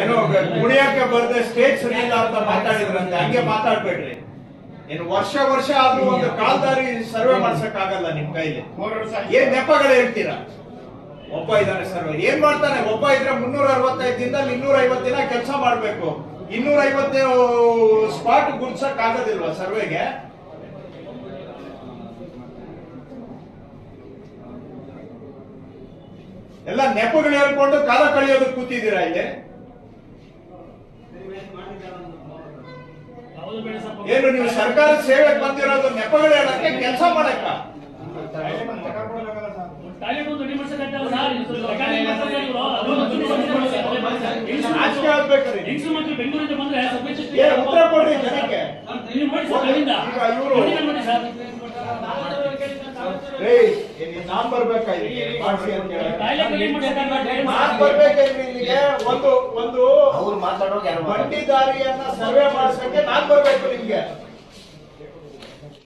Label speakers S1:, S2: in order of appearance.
S1: ಏನೋ ಕುಣಿಯಕ್ಕೆ ಬರ್ದೆ ಸ್ಟೇಜ್ ಸರಿ ಇಲ್ಲ ಅಂತ ಮಾತಾಡಿದ್ರಂತೆ. ಹಂಗೆ ಮಾತಾಡ್ಬೇಡ್ರಿ. ಏನು ವರ್ಷ ವರ್ಷ ಆದ್ರೂ ಒಂದು ಕಾಲ್ದಾರಿ ಸರ್ವೆ ಮಾಡ್ಸಕ್ ಆಗಲ್ಲ ನಿಮ್ ಕೈಲಿ. ಏನ್ ನೆಪಗಳು ಹೇಳ್ತೀರಾ? ಒಬ್ಬ ಇದ್ದಾನೆ ಸರ್ವೆ. ಏನ್ ಮಾಡ್ತಾನೆ? ಒಬ್ಬ ಇದ್ರೆ ಮುನ್ನೂರ ಅರವತ್ತೈದು ದಿನದಲ್ಲಿ ಇನ್ನೂರ ಐವತ್ತು ದಿನ ಕೆಲಸ ಮಾಡ್ಬೇಕು. ಇನ್ನೂರ ಐವತ್ತು ಸ್ಪಾಟ್ ಗುರ್ಸಕ್ ಆಗೋದಿಲ್ವಾ ಸರ್ವೆಗೆ? ಎಲ್ಲ ನೆಪಗಳು ಹೇಳ್ಕೊಂಡು ಕಾಲ ಕಳೆಯೋದಕ್ಕೆ ಕೂತಿದ್ದೀರಾ ಇಲ್ಲಿ? ಏನು, ನೀವು ಸರ್ಕಾರ ಸೇವೆ ಬಂದಿರೋದು ನೆಪಗಳು ಹೇಳಕ್ಕೆ ಕೆಲಸ ಮಾಡಕ್ಕ?
S2: ಬೆಂಗಳೂರಿಂದ ಬಂದ್ರೆ
S1: ಉತ್ತರ ಕೊಡ್ರಿ ಜನಕ್ಕೆ. ಇವ್ರು- ನಾನ್ ಬರ್ಬೇಕಾಯ್ತು ಇಲ್ಲಿಗೆ? ಒಂದು ಒಂದು
S3: ಅವ್ರು ಮಾತಾಡೋಕೆ ಯಾರು
S1: ಬಂಡಿ ದಾರಿಯನ್ನ ಸರ್ವೆ ಮಾಡಿಸಕ್ಕೆ ನಾನ್ ಬರ್ಬೇಕು ನಿಮ್ಗೆ.